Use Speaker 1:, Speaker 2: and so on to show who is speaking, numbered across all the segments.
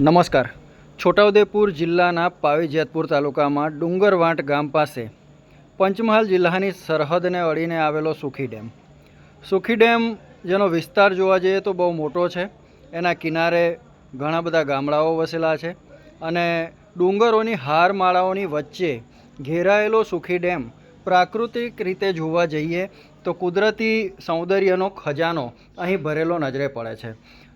Speaker 1: નમસ્કાર. છોટાઉદેપુર જિલ્લાના પાવીજેતપુર તાલુકામાં ડુંગરવાંટ ગામ પાસે પંચમહાલ જિલ્લાની સરહદને અડીને આવેલો સુખી ડેમ. સુખી ડેમ જેનો વિસ્તાર જોવા જઈએ તો બહુ મોટો છે. એના કિનારે ઘણા બધા ગામડાઓ વસેલા છે અને ડુંગરોની હારમાળાઓની વચ્ચે ઘેરાયેલો સુખી ડેમ પ્રાકૃતિક રીતે જોવા જઈએ તો કુદરતી સૌંદર્યનો ખજાનો અહીં ભરેલો નજરે પડે છે.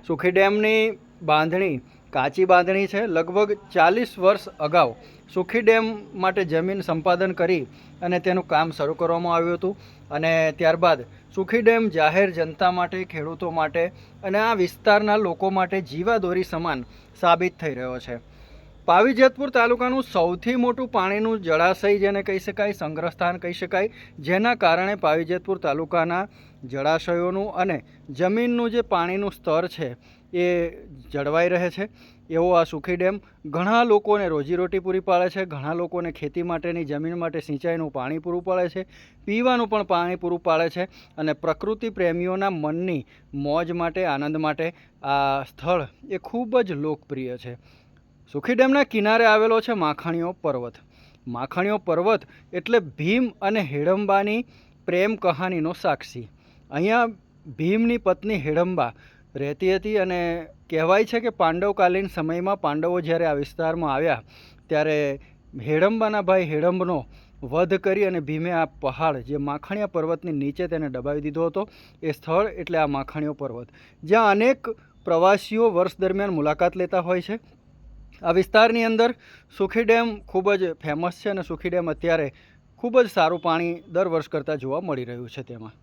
Speaker 1: સુખી ડેમની બાંધણી કાચી બાંધણી છે. લગભગ ચાલીસ વર્ષ અગાઉ સુખી ડેમ માટે જમીન સંપાદન કરી અને તેનું કામ શરૂ કરવામાં આવ્યું હતું. અને ત્યારબાદ સુખી ડેમ જાહેર જનતા માટે, ખેડૂતો માટે અને આ વિસ્તારના લોકો માટે જીવાદોરી સમાન સાબિત થઈ રહ્યો છે. પાવી જેતપુર તાલુકાનું સૌથી મોટું પાણીનું જળાશય જેને કહી શકાય, સંગ્રહસ્થાન કહી શકાય, જેના કારણે પાવી જેતપુર તાલુકાના જળાશયોનું અને જમીનનું જે પાણીનું સ્તર છે એ જળવાઈ રહે છે. એવો આ સુખી ડેમ ઘણા લોકોને રોજીરોટી પૂરી પાડે છે, ઘણા લોકોને ખેતી માટેની, જમીન માટે સિંચાઈનું પાણી પૂરું પાડે છે, પીવાનું પણ પાણી પૂરું પાડે છે અને પ્રકૃતિ પ્રેમીઓના મનની મોજ માટે, આનંદ માટે આ સ્થળ એ ખૂબ જ લોકપ્રિય છે. સુખી ડેમના કિનારે આવેલો છે માખણીઓ પર્વત. માખણીઓ પર્વત એટલે ભીમ અને હેડંબાની પ્રેમ કહાનીનો સાક્ષી. અહીંયા ભીમની પત્ની હેડંબા રહેતી હતી અને કહેવાય છે કે પાંડવકાલીન સમયમાં પાંડવો જ્યારે આ વિસ્તારમાં આવ્યા, ત્યારે હેડંબાના ભાઈ હેડંબનો વધ કરી અને ભીમે આ પહાડ જે માખણીયા પર્વતની નીચે તેને દબાવી દીધો હતો, એ સ્થળ એટલે આ માખણીયો પર્વત. જ્યાં અનેક પ્રવાસીઓ વર્ષ દરમિયાન મુલાકાત લેતા હોય છે. આ વિસ્તારની અંદર સુખી ડેમ ખૂબ જ ફેમસ છે અને સુખી ડેમ અત્યારે ખૂબ જ સારું પાણી દર વર્ષ કરતાં જોવા મળી રહ્યું છે તેમાં.